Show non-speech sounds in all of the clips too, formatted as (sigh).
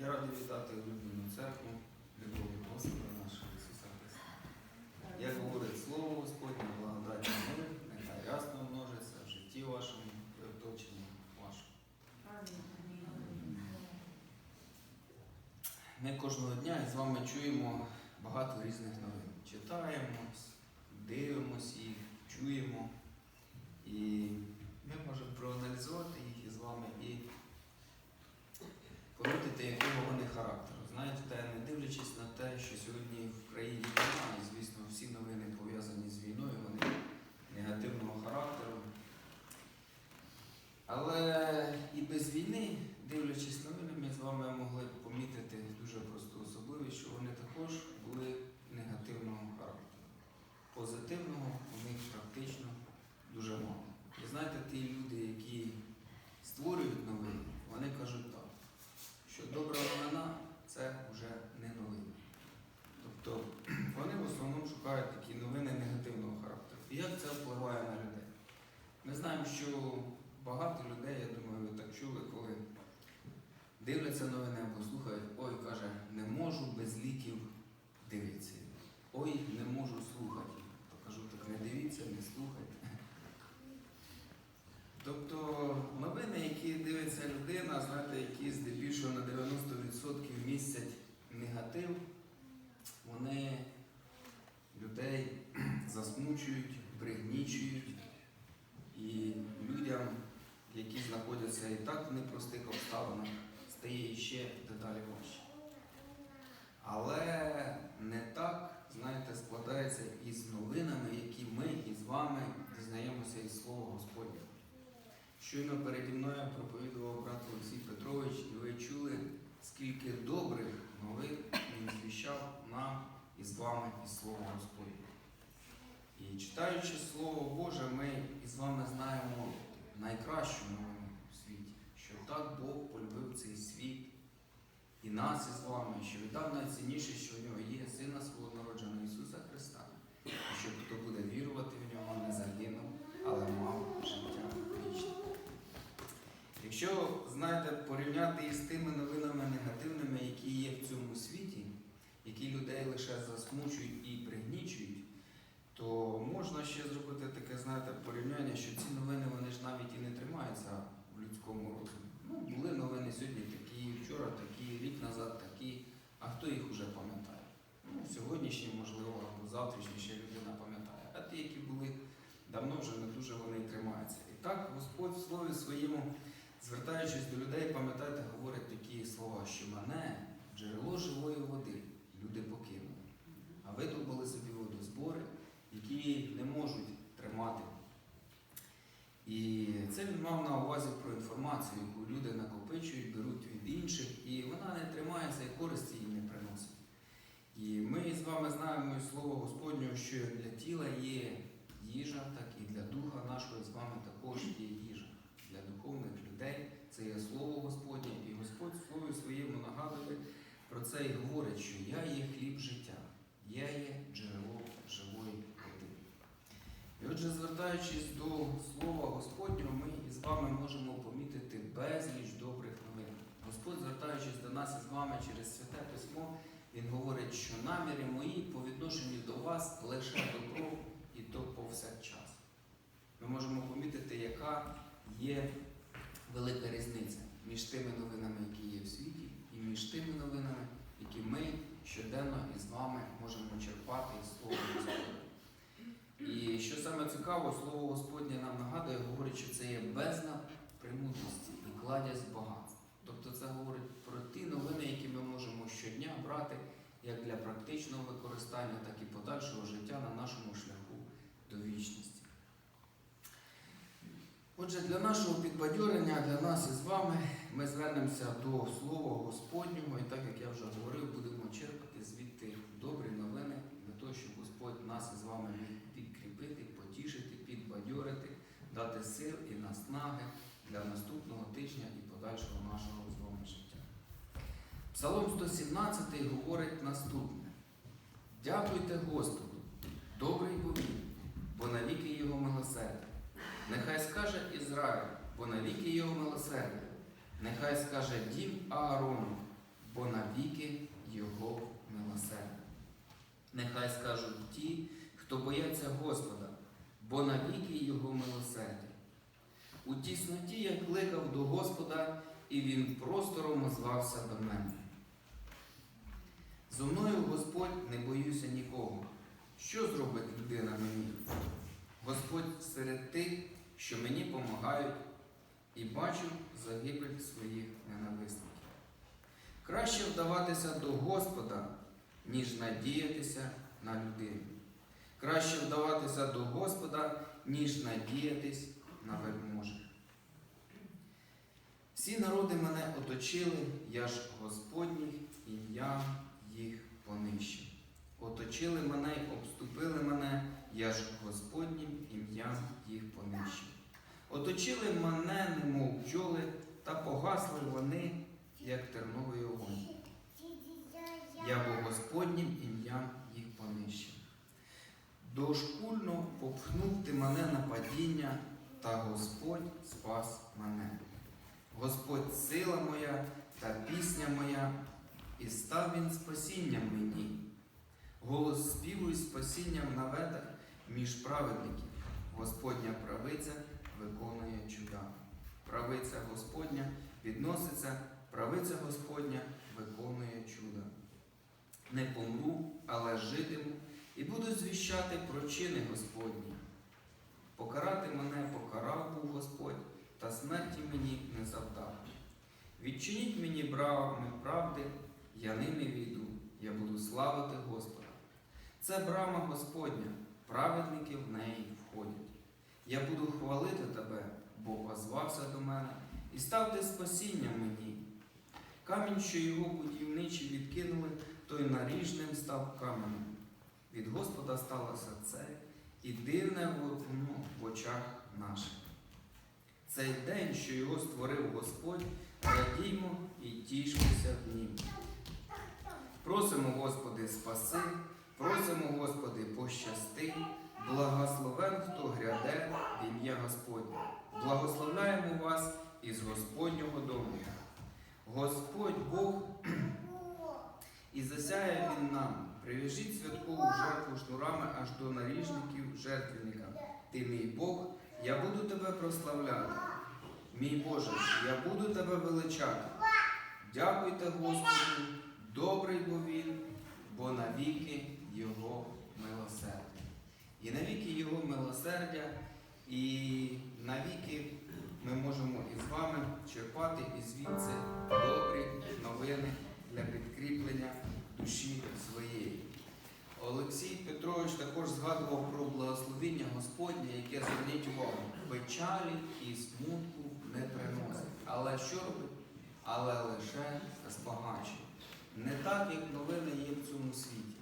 Я радий вітати улюблену церкву, любові Господа нашого Ісуса Христа. Як говорить Слово Господнє, благодать мир, нехай рясно множиться в житті вашому і оточенні вашому. Ми кожного дня з вами чуємо багато різних новин. Читаємо, дивимося їх, чуємо. І ми можемо проаналізувати їх із вами і помітити, якого вони характеру. Знаєте, не дивлячись на те, що сьогодні в країні війна, і звісно, всі новини пов'язані з війною, вони негативного характеру. Але і без війни, дивлячись новини, ми з вами могли б помітити дуже просту особливість, що вони також були негативного характеру. Позитивного у них практично дуже мало. І знаєте, ті люди, які створюють новини, вони кажуть так, що добра новина це вже не новина. Тобто вони в основному шукають такі новини негативного характеру. І як це впливає на людей? Ми знаємо, що багато людей, я думаю, ви так чули, коли дивляться новини або слухають, ой, каже, не можу без ліків дивитися. Ой, не можу слухати. То кажу, так не дивіться, не слухайте. Тобто новини, які дивиться людина, знаєте, які здебільшого на 90% містять негатив, вони людей (clears throat) засмучують, пригнічують і людям, які знаходяться і так в непростих обставинах, стає ще дедалі важче. Але не так, знаєте, складається із новинами, які ми із вами дізнаємося із Слова Господнього. Щойно переді мною проповідував брат Олексій Петрович, і ви чули, скільки добрих новин він звіщав нам із вами із Слова Господнього. І читаючи Слово Боже, ми із вами знаємо найкращу новину у світі, що так Бог полюбив цей світ і нас із вами, що віддав найцінніше, що в нього є Сина свого народженого Ісуса Христа, і що хто буде вірувати в нього, не загинув, але мав життя вічне. Якщо знаєте, порівняти із тими новинами негативними, які є в цьому світі, які людей лише засмучують і ще зробити таке, знаєте, порівняння, що ці новини вони ж навіть і не тримаються в людському розумі. Ну, були новини сьогодні такі, вчора такі, рік назад такі, а хто їх уже пам'ятає? Ну, сьогоднішні, можливо, або завтрашні ще людина пам'ятає. А ті, які були давно вже не дуже вони і тримаються. І так Господь в слові своєму, звертаючись до людей, пам'ятайте, говорить такі слова, що мене, джерело живої води, люди покинули. А ви видобули собі водозбори, які не можуть тримати. І це він мав на увазі про інформацію, яку люди накопичують, беруть від інших, і вона не тримається і користі їй не приносить. І ми з вами знаємо із Слово Господнього, що для тіла є їжа, так і для духа нашого з вами також є їжа. Для духовних людей це є Слово Господнє, і Господь в своєму нагадує про це і говорить, що я є хліб життя, я є джерело живої. І отже, звертаючись до Слова Господнього, ми із вами можемо помітити безліч добрих новин. Господь, звертаючись до нас із вами через святе письмо, Він говорить, що наміри мої по відношенню до вас лише добро і то повсякчас. Ми можемо помітити, яка є велика різниця між тими новинами, які є в світі, і між тими новинами, які ми щоденно із вами можемо черпати із Слова Господа. І що саме цікаво, слово Господнє нам нагадує, говорить, що це є бездна премудрості і кладязь багатств. Тобто це говорить про ті новини, які ми можемо щодня брати як для практичного використання, так і подальшого життя на нашому шляху до вічності. Отже, для нашого підбадьорення, для нас із вами, ми звернемося до Слова Господнього, і так як я вже говорив, будемо черпати звідти добрі новини для того, щоб Господь нас із вами підкріпити, потішити, підбадьорити, дати сил і наснаги для наступного тижня і подальшого нашого з вами життя. Псалом 117 говорить наступне: Дякуйте Господу, добрий бо він, бо навіки його милосердя. Нехай скаже Ізраїль, бо навіки його милосердя. Нехай скаже дім Аарону, бо навіки Його милосердя. Нехай скажуть ті, хто бояться Господа, бо навіки Його милосердя. У тісноті я кликав до Господа, і Він простором звався до мене. Зо мною Господь не боюся нікого. Що зробить людина мені? Господь серед тих, що мені помагають, і бачу загибель своїх ненависників. Краще вдаватися до Господа, ніж надіятися на людину. Краще вдаватися до Господа, ніж надіятись на вельможі. Всі народи мене оточили, я ж Господніх ім'я їх понищив. Оточили мене й обступили мене, я ж Господнім ім'ям їх понищив. Оточили мене, немов бджоли, та погасли вони, як терновий огонь. Я бо Господнім ім'ям їх понищив. Дошкульно попхнув ти мене на падіння, та Господь спас мене. Господь сила моя та пісня моя, і став він спасінням мені. Голос співу і спасінням наведе між праведників. Господня правиця виконує чуда. Правиця Господня відноситься, правиця Господня виконує чуда. Не помру, але житиму, і буду звіщати про чини Господні. Покарати мене покарав був Господь, та смерті мені не завдав. Відчиніть мені брамами правди, я ними війду, я буду славити Господа. Це брама Господня, праведники в неї входять. Я буду хвалити тебе, бо озвався до мене, і став ти спасінням мені. Камінь, що його будівничі відкинули, той наріжним став каменем. Від Господа сталося це, і дивне воно в очах наших. Цей день, що його створив Господь, радіймо і тішмося в нім. Просимо, Господи, спаси, просимо, Господи, пощасти, благословен, хто гряде в ім'я Господнє. Благословляємо вас із Господнього дому. Господь Бог (clears throat) і засяє він нам. Прив'яжіть святкову жертву шнурами аж до наріжників жертвенника. Ти мій Бог, я буду тебе прославляти. Мій Боже, я буду тебе величати. Дякуйте Господу, добрий бо він, бо навіки Його милосердя. І навіки Його милосердя, і навіки ми можемо із вами черпати і звідси добрі новини для підкріплення душі своєї. Олексій Петрович також згадував про благословіння Господнє, яке зверніть увагу, печалі і смутку не приносить. Але що робить? Але лише збагачує. Не так, як новини є в цьому світі.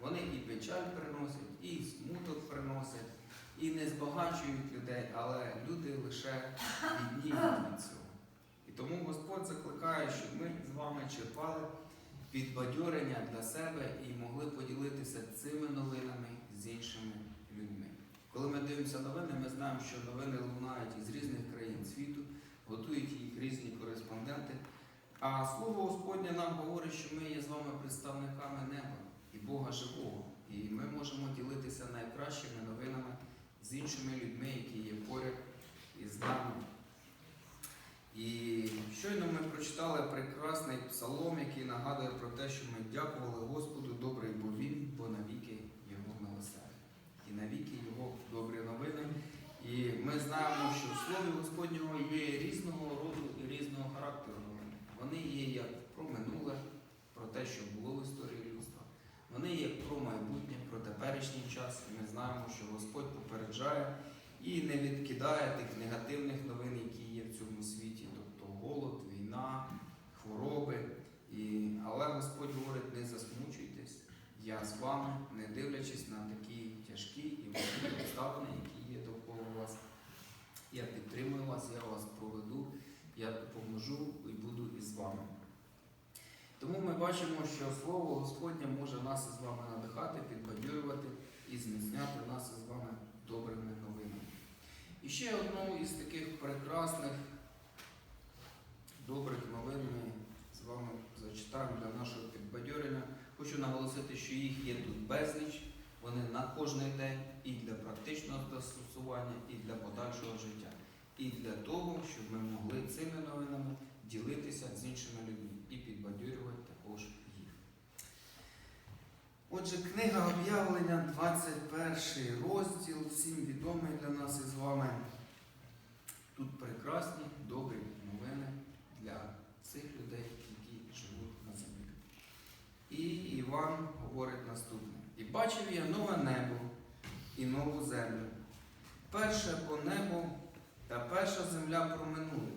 Вони і печаль приносять, і смуток приносять, і не збагачують людей, але люди лише бідніють від цього. І тому Господь закликає, щоб ми з вами черпали підбадьорення для себе і могли поділитися цими новинами з іншими людьми. Коли ми дивимося новини, ми знаємо, що новини лунають із різних країн світу, готують їх різні кореспонденти. А слово Господнє нам говорить, що ми є з вами представниками неба і Бога живого. І ми можемо ділитися найкращими новинами з іншими людьми, які є поряд із нами. І щойно ми прочитали прекрасний псалом, який нагадує про те, що ми дякували Господу добрий бо він, бо навіки Його милосердя. І навіки Його добрі новини. І ми знаємо, що в Слові Господнього є різного роду і різного характеру. Вони є як про минуле, про те, що було в історії людства. Вони є про майбутнє, про теперішній час. І ми знаємо, що Господь попереджає і не відкидає тих негативних новин, які є в цьому світі, голод, війна, хвороби. І, але Господь говорить, не засмучуйтесь, я з вами, не дивлячись на такі тяжкі і важкі обставини, які є довкола вас. Я підтримую вас, я вас проведу, я допоможу і буду із вами. Тому ми бачимо, що Слово Господнє може нас із вами надихати, підбадьорювати і зміцняти нас із вами добрими новинами. І ще одну із таких прекрасних, добрих новин ми з вами зачитаю для нашого підбадьорення. Хочу наголосити, що їх є тут безліч. Вони на кожний день і для практичного застосування, і для подальшого життя, і для того, щоб ми могли цими новинами ділитися з іншими людьми і підбадьорювати також їх. Отже, книга об'явлення, 21 розділ, всім відомий для нас із вами. Тут прекрасні, добрі новини для цих людей, які живуть на землі. І Іван говорить наступне: І бачив я нове небо і нову землю. Перше по небо та перша земля проминули,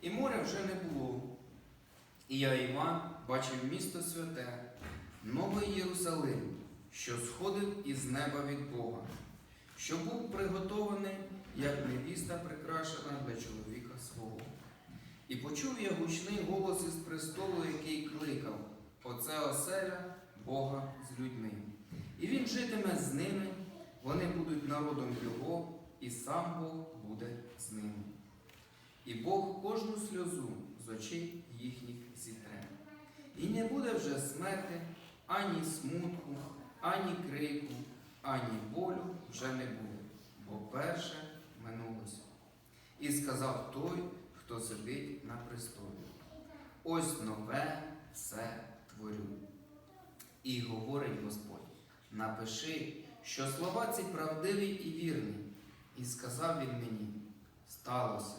і моря вже не було. І я, Іван, бачив місто святе, новий Єрусалим, що сходив із неба від Бога, що був приготований, як невіста прикрашена для чоловіка. І почув я гучний голос із престолу, який кликав: Оце оселя Бога з людьми. І він житиме з ними, вони будуть народом Його, і сам Бог буде з ними. І Бог кожну сльозу з очей їхніх зітре. І не буде вже смерти, ані смутку, ані крику, ані болю вже не буде, бо перше минулося. І сказав той, хто сидить на престолі. Ось нове все творю. І говорить Господь: напиши, що слова ці правдиві і вірні. І сказав він мені: сталося.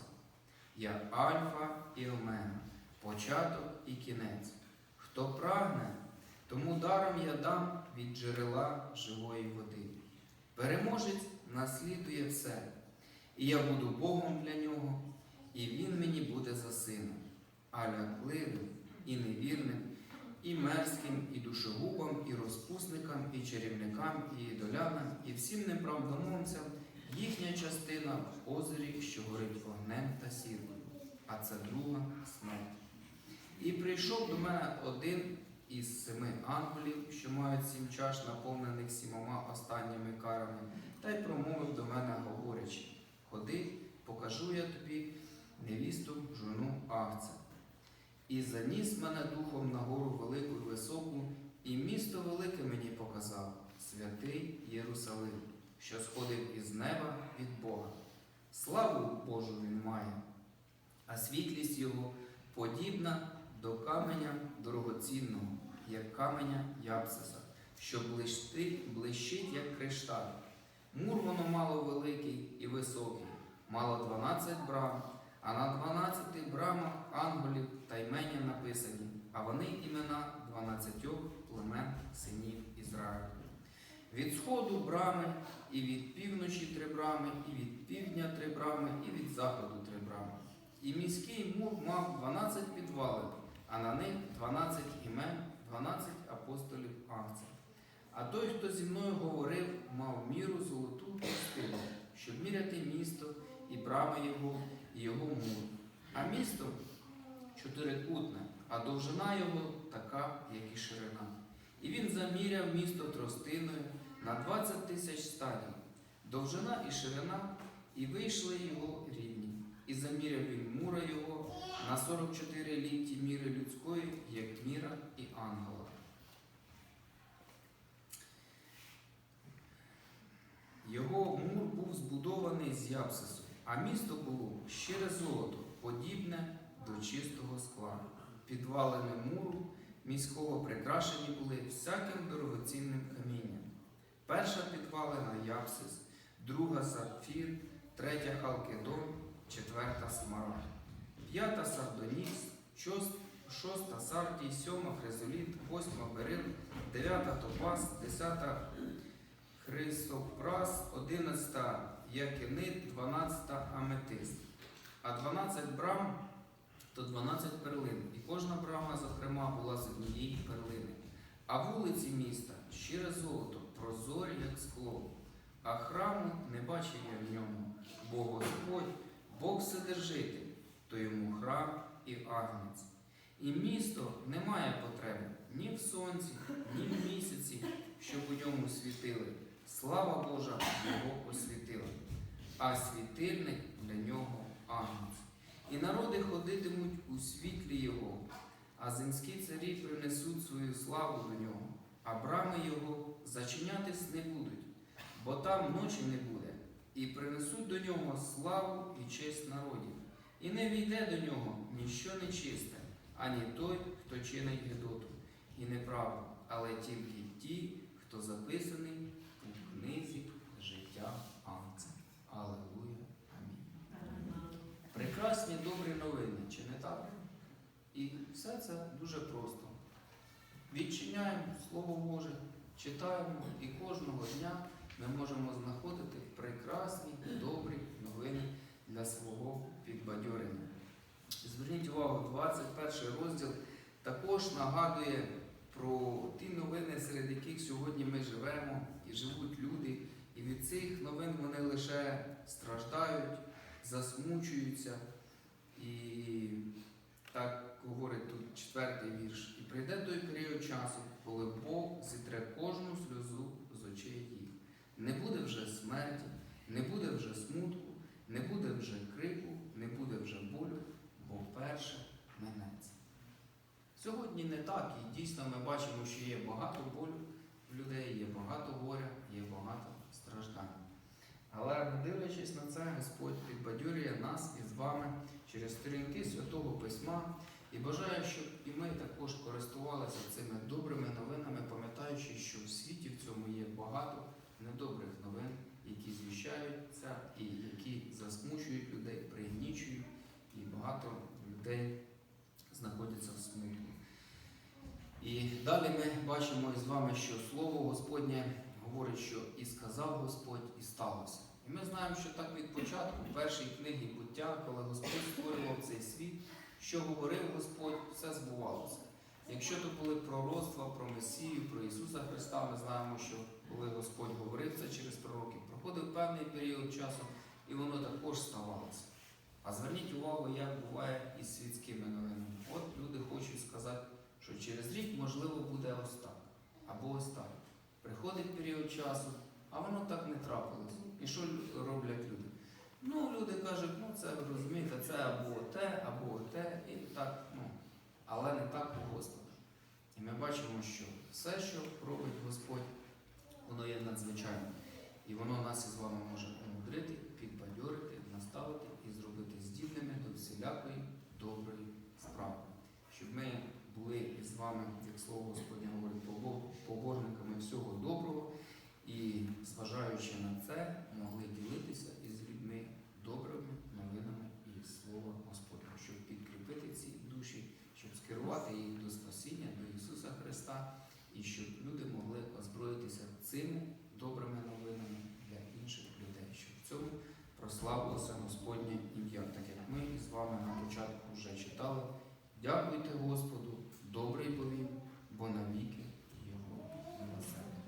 Я Альфа і Омега, початок і кінець. Хто прагне, тому даром я дам від джерела живої води. Переможець наслідує все, і я буду Богом для нього, і він мені буде за сином, а лякливим і невірним, і мерзким, і душогубам, і розпусникам, і чарівникам, і ідолянам, і всім неправдомовцям їхня частина в озері, що горить вогнем та сіркою, а це друга смерть. І прийшов до мене один із семи ангелів, що мають сім чаш, наповнених сімома останніми карами, та й промовив до мене, говорячи: Ходи, покажу я тобі невісту жону Агця. І заніс мене духом на гору велику і високу, і місто велике мені показав, святий Єрусалим, що сходив із неба від Бога. Славу Божу він має, а світлість його подібна до каменя дорогоцінного, як каменя Япсиса, що блищить, як кришталь. Мур воно мало великий і високий, мало дванадцять брам, а на дванадцяти брамах ангелів та ймення написані, а вони імена дванадцятьох племен синів Ізраїлю. Від сходу брами, і від півночі три брами, і від півдня три брами, і від заходу три брами. І міський мур мав 12 підвалин, а на них 12 імен, 12 апостолів Агця. А той, хто зі мною говорив, мав міру золоту частину, щоб міряти місто і брами його, його мур. А місто чотирикутне, а довжина його така, як і ширина. І він заміряв місто тростиною на 20 тисяч стадій, довжина і ширина, і вийшли його рівні. І заміряв він мура його на 44 літті міри людської, як міра і ангела. Його мур був збудований з япсису, а місто було щире золото, подібне до чистого скла. Підвалини муру міського прикрашені були всяким дорогоцінним камінням. Перша підвалина япсис, друга сапфір, третя халкедон, четверта смарагд, п'ята сардонікс, шост- шоста сардій, сьома хризоліт, восьма берил, дев'ята топаз, десята хрисопрас, одинадцята якинит, дванадцята аметист. А дванадцять брам то дванадцять перлин, і кожна брама, зокрема, була з однієї перлини. А вулиці міста щире золото, прозорі, як скло. А храму не бачив я в ньому, бо Господь, Бог Вседержитель, то йому храм і агнець. І місто не має потреби ні в сонці, ні в місяці, щоб у ньому світили. Слава Божа його освітила, а світильник для нього агнець. І народи ходитимуть у світлі Його, а земські царі принесуть свою славу до нього, а брами його зачинятись не будуть, бо там ночі не буде, і принесуть до нього славу і честь народів. І не війде до нього ніщо нечисте, ані той, хто чинить гидоту, і неправду, але тільки ті, хто записаний книзі життя Агнця. Аллилуйя. Амінь. Прекрасні добрі новини, чи не так? І все це дуже просто. Відчиняємо Слово Боже, читаємо, і кожного дня ми можемо знаходити прекрасні, добрі новини для свого підбадьорення. Зверніть увагу, 21 розділ також нагадує про ті новини, серед яких сьогодні ми живемо і живуть люди. І від цих новин вони лише страждають, засмучуються. І так говорить тут четвертий вірш. І прийде той період часу, коли Бог зітре кожну сльозу з очей їх. Не буде вже смерті, не буде вже смутку, не буде вже крику, не буде вже болю, бо перше минеться. Сьогодні не так, і дійсно ми бачимо, що є багато болю в людей, є багато горя, є багато страждань. Але дивлячись на це, Господь підбадьорює нас із вами через сторінки Святого Письма і бажаю, щоб і ми також користувалися цими добрими новинами, пам'ятаючи, що в світі в цьому є багато недобрих новин, які звіщаються і які засмучують людей, пригнічують, і багато людей знаходяться в смутку. І далі ми бачимо із вами, що Слово Господнє говорить, що і сказав Господь, і сталося. І ми знаємо, що так від початку, першої книги буття, коли Господь створював цей світ, що говорив Господь, все збувалося. Якщо то були пророцтва про Месію, про Ісуса Христа, ми знаємо, що коли Господь говорив це через пророків, проходив певний період часу, і воно також ставалося. А зверніть увагу, як буває із світськими новинами. От люди хочуть сказати, що через рік, можливо, буде ось так, або ось так. Приходить період часу, а воно так не трапилось. І що роблять люди? Ну, люди кажуть, ну це ви розумієте, це або те, або те, і так, ну, але не так у Господа. І ми бачимо, що все, що робить Господь, воно є надзвичайним. І воно нас із вами може умудрити, підбадьорити, наставити і зробити здібними до всілякої доброї справи. Щоб ми були із вами, як слово Господнє говорить, побо- побожниками всього доброго і, зважаючи на це, могли ділитися із людьми добрими новинами із Слова Господнього, щоб підкріпити ці душі, щоб скерувати їх до спасіння, до Ісуса Христа, і щоб люди могли озброїтися цими добрими новинами для інших людей, щоб в цьому прославилося Господнє ім'я, так як ми із вами на початку вже читали. Дякуйте Господу, добрий бо він, бо навіки його милосердя.